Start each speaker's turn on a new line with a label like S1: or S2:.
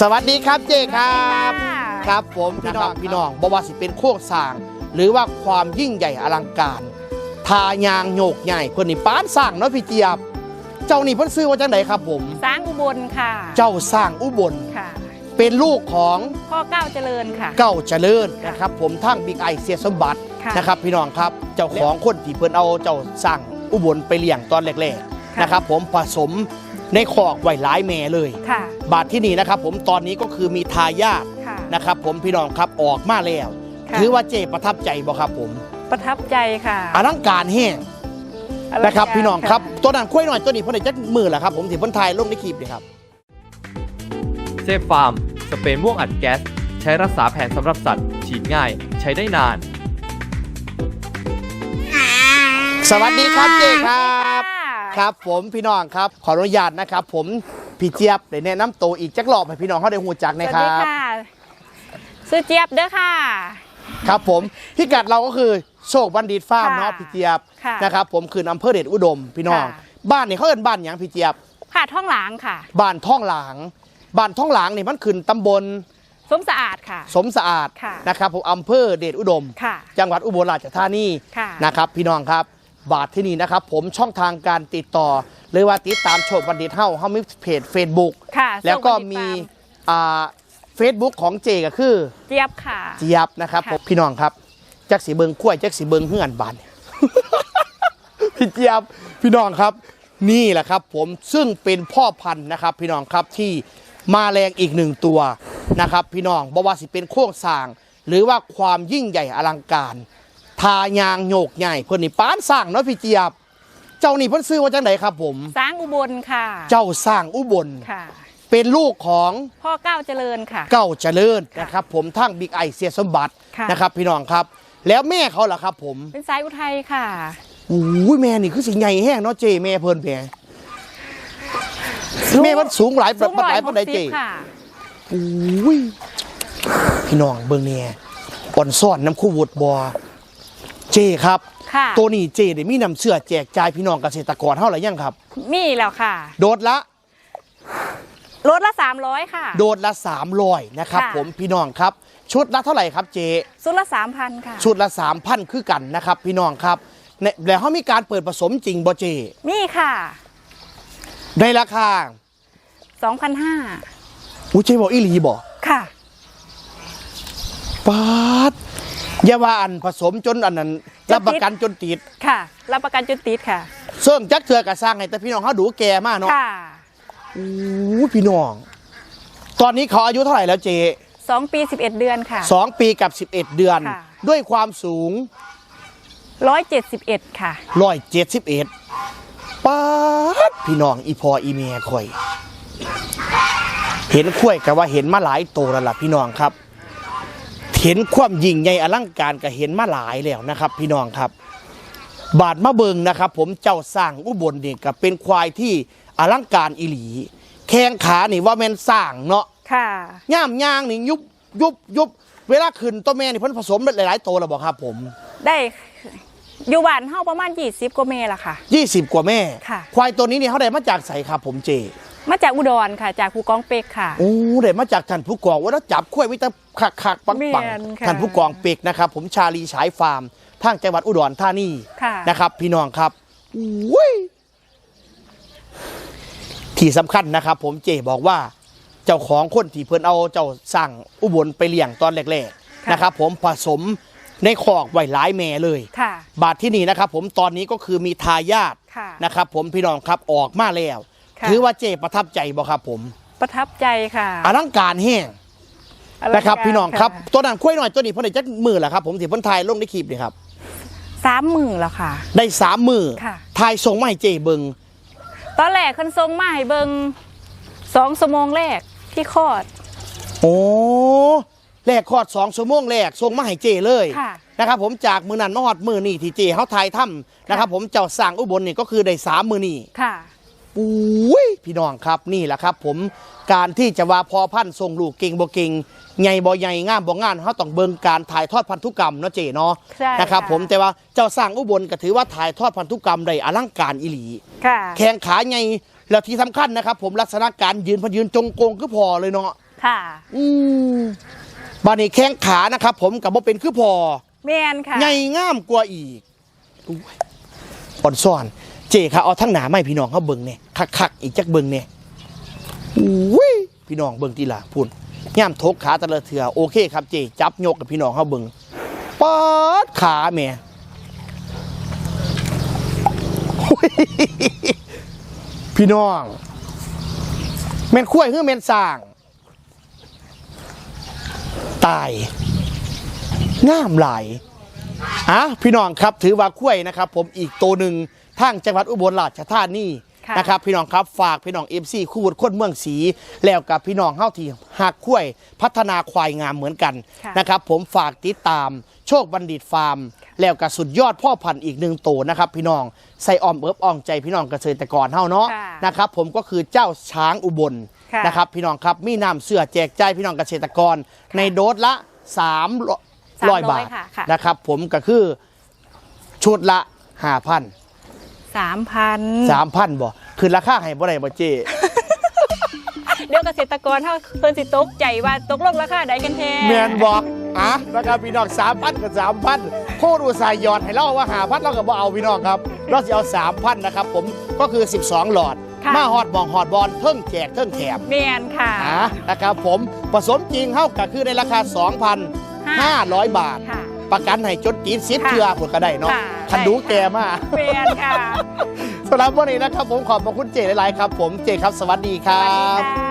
S1: สวัสดีครับเจครับ
S2: ค่ะ
S1: ครับผมพี่น้องพี่น้องบว่าสิเป็นโคกสร้าง หรือว่าความยิ่งใหญ่อลังการทายางโยกใหญ่เพื่อนนี่ป้านสร้างเนาะพี่เจี๊ยบ เจ้านี่เพิ่นซื้อว่าจังไดครับผม
S2: สร้างอุบลค่ะ
S1: เจ้าสร้างอุบล
S2: ค่ะ
S1: เป็นลูกของ
S2: พ่อเก้าเจริญค่ะ
S1: เก้าเจริญนะครับผมทั้งบิ๊กไอเสียสมบัติ
S2: ค่ะ
S1: นะครับ พี่น้องครับเจ้าของคนที่เพิ่นเอาเจ้าสร้างอุบลไปเลี้ยงตอนแรกๆ
S2: ค่ะ
S1: นะครับผมผสม ในคอกไว้หลายแม่เลย
S2: ค่ะ
S1: บาทที่นี่นะครับผมตอนนี้ก็คือมีทายาท
S2: ค่ะ
S1: นะครับผมพี่น้องครับออกมาแล้ว
S2: ค่ะ
S1: ถือว่าเจประทับใจบ่ครับผม
S2: ประทับใจค่ะ
S1: อลังการแห้ง
S2: อลังกา
S1: นะครับพี่น้องครับะ ตัวนั้นคุ้ยหน่อยตัวนี้เพ่นได้จักมือแหละครับผมถือเพ่นไทยลงในคลิปเลยครับ
S3: เซฟฟาร์ม สเปรย์ม่วงอัดแก๊ส ใช้รักษาแผนสำหรับสัตว์ ฉีดง่าย ใช้ได้นาน
S1: สวัสดีครับเจครับ
S2: ค่ะ
S1: ครับผมพี่น้องครับ ขออนุญาตนะครับ ผมพี่เจี๊ยบได้แนะนำตัวอีกจักรอบให้พี่น้องเขาได้หูจัก
S2: ส
S1: นะ
S2: วัส
S1: ค
S2: ดี
S1: รับ
S2: ค่ะซื้อเจี๊ยบเด้อค่ะ
S1: ครับผมพิกัดเราก็คือโชคบัณฑิตฟาร์ม
S2: ค่ะ
S1: เนาะพี่เจี๊ยบ
S2: ค่ะ
S1: นะครับผมคืออำเภอเดชอุดมพี่น้อง
S2: ค่ะ
S1: บ้านนี่เขาเอิ้นบ้านหยังพี่เจี๊ยบ
S2: ค่ะท่องหลางค่ะ
S1: บ้านท่องหลาง บ้านท่องหลางนี่มันขึ้นตำบล
S2: สมสะอาดค่ะ
S1: สมสะอาด
S2: ค่ะ
S1: นะครับผมอำเภอเดชอุดม
S2: ค่ะ
S1: จังหวัดอุบลราชธานี
S2: ค่ะ
S1: นะครับพี่น้องครับ บาทที่นี่นะครับผมช่องทางการติดต่อหรือว่าติดตามโชคบัณฑิตเฮาเฮามีเพจ Facebook
S2: ค่ะ
S1: แล้วก็
S2: ส่ง
S1: มี
S2: ติดตา
S1: อ่าเฟซบุ๊กของเจก็คือ
S2: เจี๊ยบค่ะ
S1: เจี๊ยบนะครับ
S2: ค่ะ
S1: ผมพี่น้องครับจักสีเบิงขั้วยจักสีเบิงเฮือนบานพี่เจี๊ยบพี่น้องครับ นี่แหละครับ ผมซึ่งเป็นพ่อพันธุ์นะครับ พี่น้องครับที่มาแรงอีกหนึ่งตัวนะครับ พี่น้องบว่าสิเป็นโครงสร้าง หรือว่าความยิ่งใหญ่อลังการ ทายางโยกใหญ่เพื่อนนี่ป้านสร้างเนาะพี่เจี๊ยบ เจ้านี่เพิ่นซื้อว่าจังไดครับผม
S2: สร้างอุบลค่ะ
S1: เจ้าสร้างอุบล
S2: ค่ะ
S1: เป็นลูกของ
S2: พ่อเก้าเจริญค่ะ
S1: เก้าเจริญ
S2: ค่ะ
S1: นะครับ ผมทั้งบิ๊กไอเสียสมบัติ
S2: ค่ะ
S1: นะครับพี่น้องครับ แล้วแม่เขาล่ะครับ ผม
S2: เป็นสายอุทัยค่ะ
S1: อู้ยแม่นี่คือสิใหญ่แห้งเนาะเจแม่เพิ่นแม่แม่มันสูงหลาย
S2: สูง
S1: ปัน
S2: ร้อ
S1: ห
S2: ย
S1: ลาย
S2: ห
S1: ปัน
S2: ก
S1: ใด
S2: สิ
S1: เจ
S2: บค่ะ
S1: อู้ยพี่น้องเบิ่งเนี่ยอ่อนซ่อนน้ำคู่วุดบอ เจครับ
S2: ค่ะ
S1: ตัวนี้เจได้มีน้ำเชื่อแจกจ่ายพี่น้องเกษตรกรเท่าไหร่ยังครับ
S2: มีแล้วค่ะ
S1: โดดละ
S2: รถละสามร้อยค่ะ
S1: โดดละ 300นะครับ
S2: ค่ะ
S1: ผมพี่น้องครับ ชุดละเท่าไหร่ครับเจ
S2: สุดละสามพันค่ะ
S1: ชุดละ 3,000 คือกันนะครับ พี่น้องครับในแล้วเขามีการเปิดผสมจริงบ่เจ
S2: มีค่ะ
S1: ในราคา
S2: สองพันห้า
S1: อู้เจบอกอีหลีบ่
S2: ค่ะ
S1: ปาด อย่าว่าอันผสมจนอันนั้น
S2: จนติด
S1: รับประกันจนติด
S2: ค่ะ รับประกันจุดติดค่ะ
S1: เสื่องจักเถื่อกระสร้างให้แต่พี่น้องเขาดูแก่มากเนาะ
S2: ค่ะ
S1: อู้พี่น้อง ตอนนี้เขาอายุเท่าไหร่แล้วเจ
S2: สองปีสิบเอ็ดเดือนค่ะ
S1: สองปีกับ11เดือน
S2: ค่ะ
S1: ด้วยความสูง
S2: ร้อยเจ็ดสิบเอ็ดค่ะ
S1: ร้อยเจ็ดสิบเอ็ดปาดพี่น้องอีพออีเมียข่อย เห็นข้วยกับว่าเห็นมาหลายโตแล้วล่ะพี่น้องครับ เห็นความยิ่งใหญ่อลังการก็เห็นมาหลายแล้วนะครับ พี่น้องครับ บาดมาเบิงนะครับ ผมเจ้าสร้างอุบลนี่ก็เป็นควายที่อลังการอีหลี แข้งขานี่ว่าแม่นสร้างเนาะ
S2: ค่ะ
S1: ย่ามย่างนี่ยุบยุบยุบเวลาขึ้นตัวแม่นี่เพิ่นผสมหลายๆโตแล้วบอกครับ ผม
S2: ได้อยู่บ้านเฮาประมาณยี่สิบกว่าเมละค่ะ
S1: 20 กว่าแม่
S2: ค่ะ
S1: ควายตัวนี้นี่เขาได้มาจากใสครับผมเจ
S2: มาจากอุดรค่ะ จากภูกองเป็กค่ะ
S1: โอ้ได้มาจากท่านผู้กองว่าแล้วจับข้วยไว้แต่ขักขักปังปัง
S2: แม่นค่ะ
S1: ท่านผู้กองเป็กนะครับ ผมชาลีฉายฟาร์มทางจังหวัดอุดรธานี
S2: ค่ะ
S1: นะครับ พี่น้องครับอุ้ยที่สำคัญนะครับ ผมเจบอกว่า เจ้าของคนที่เพิ่นเอาเจ้าสั่งอุบลไปเลี้ยงตอนแรกๆ
S2: ค่ะ
S1: นะครับ ผมผสมในคอกไว้หลายแม่เลย
S2: ค่ะ
S1: บาทที่นี่นะครับผมตอนนี้ก็คือมีทายาท
S2: ค่ะ
S1: นะครับผมพี่น้องครับออกมาแล้ว
S2: ค่ะ
S1: ถือว่าเจประทับใจบ่ครับผม
S2: ประทับใจค่ะ
S1: อลังการแห้ง
S2: อลังกา
S1: นะครับ พี่น้องครับะตัวนั้นคุ้ยหน่อยตัวนี้เพ่นได้จักมือแหละครับผมถือเพ่นทายลงในคลิปนี่ครับ
S2: สามหมื่นแล้วค่ะ
S1: ได้สามมือ
S2: ค่ะ
S1: ทายส่งมาให้เจเบิง
S2: ตอนแรกคนทรงมาให้เบิงสองชั่วโมงแรกที่คลอด
S1: โอ้แรกคลอดสองชั่วโมงแรกส่งมาให้เจเลย
S2: ค่ะ
S1: นะครับผมจากมือนั้นมาหอดมือนี่ที่เจเขาทายถ้ำนะครับผมเจ้าสร้างอุบลนี่ก็คือได้สามมือนี่
S2: ค่ะ
S1: อุ้ยพี่น้องครับนี่แหละครับ ผมการที่จะว่าพอพันธุ์ทรงลูกเก่งบ่เก่งใหญ่บ่ใหญ่งามบ่งามเขาต้องเบิ่งการถ่ายทอดพันธุกรรมเนาะเจเนาะ
S2: ใช่
S1: นะครับ
S2: ค่ะ
S1: ผมแต่ว่าเจ้าสร้างอุบลก็ถือว่าถ่ายทอดพันธุกรรมได้อลังการอีหลี
S2: ค่ะ
S1: แข้งขาใหญ่แล้วที่สำคัญนะครับ ผมลักษณะการยืนพยืนจงโกงคือพอเลยเนาะ
S2: ค่ะ
S1: อืมบานี้แข้งขานะครับ ผมกับบ่เป็นคือพอ
S2: แมนค่ะ
S1: ใหญ่งามกว่าอีกอุ้ยอ่อนซ่อน เจค่ะเอาทั้งหนาไม่พี่น้องเขาเบิ่งเนี่ยคักๆอีกจักเบิ่งเนี่ยอุ้ยพี่น้องเบิ่งทีละพุ่นย่ามทกขาตะละเถื่อโอเคครับเจจับยกกับพี่น้องเขาเบิ่งป๊าดขาแม่พี่น้องแม่นคุ้ยคือแม่นสร้าง ตายง่ามหลายอะพี่น้องครับถือว่าคุ้ยนะครับ ผมอีกตัวหนึ่ง ทางจังหวัดอุบลราชธานี
S2: ค่ะ
S1: นะครับพี่น้องครับฝากพี่น้องเอฟซีคู่บุญคนเมืองศรีแล้วกับพี่น้องเฮาที่หักคุ้ยพัฒนาควายงามเหมือนกัน
S2: ค่ะ
S1: นะครับผมฝากติดตามโชคบัณฑิตฟาร์ม แล้วกับสุดยอดพ่อพันธุ์อีกหนึ่งตัวนะครับพี่น้องใส่อ้อมเอิบอ่องใจพี่น้องเกษตรกรเฮาเนาะ
S2: ค่ะ
S1: นะครับผมก็คือเจ้าช้างอุบล
S2: ค่ะ
S1: นะครับพี่น้องครับมีน้ำเสื้อแจกจ่ายพี่น้องเกษตรกรในโดสละ3ร้อยบาท
S2: ค่ะค่ะ
S1: นะครับผมก็คือชุดละห้าพัน
S2: สามพัน
S1: สามพันบ่คือราคาให้บ่ได้บ่เจ
S2: เดี๋ยวเกษตรกรถ้าเพิ่นสิตกใจว่าตกลงราคาใดกันแท้
S1: แมนบอกอะนะครับพี่น้องสามพันกับสามพันโคตรอุตสาห์หยอดให้เราว่าหาพันเราก็บ่เอาพี่น้องครับเราจะเอาสามพันนะครับผมก็คือ 12 หลอด
S2: ค่ะ
S1: มาฮอดบองฮอดบอลเพิ่งแจกเพิ่งแถม
S2: แมนค่ะ
S1: อะนะครับผมผสมจริงเท่ากับคือในราคา 2,500 บาท
S2: ค่ะ
S1: ประกันให้จดจีนซิป
S2: ค่ะ
S1: เทือผลก็ได้เนาะ
S2: ค่ะ
S1: คันดูแกมา
S2: แมนค่ะ
S1: สำหรับวันนี้นะครับผมขอบพระคุณเจหลายๆครับ ผมเจครับ สวัสดีค
S2: ส
S1: รั
S2: วัสดี
S1: บ
S2: ค่ะ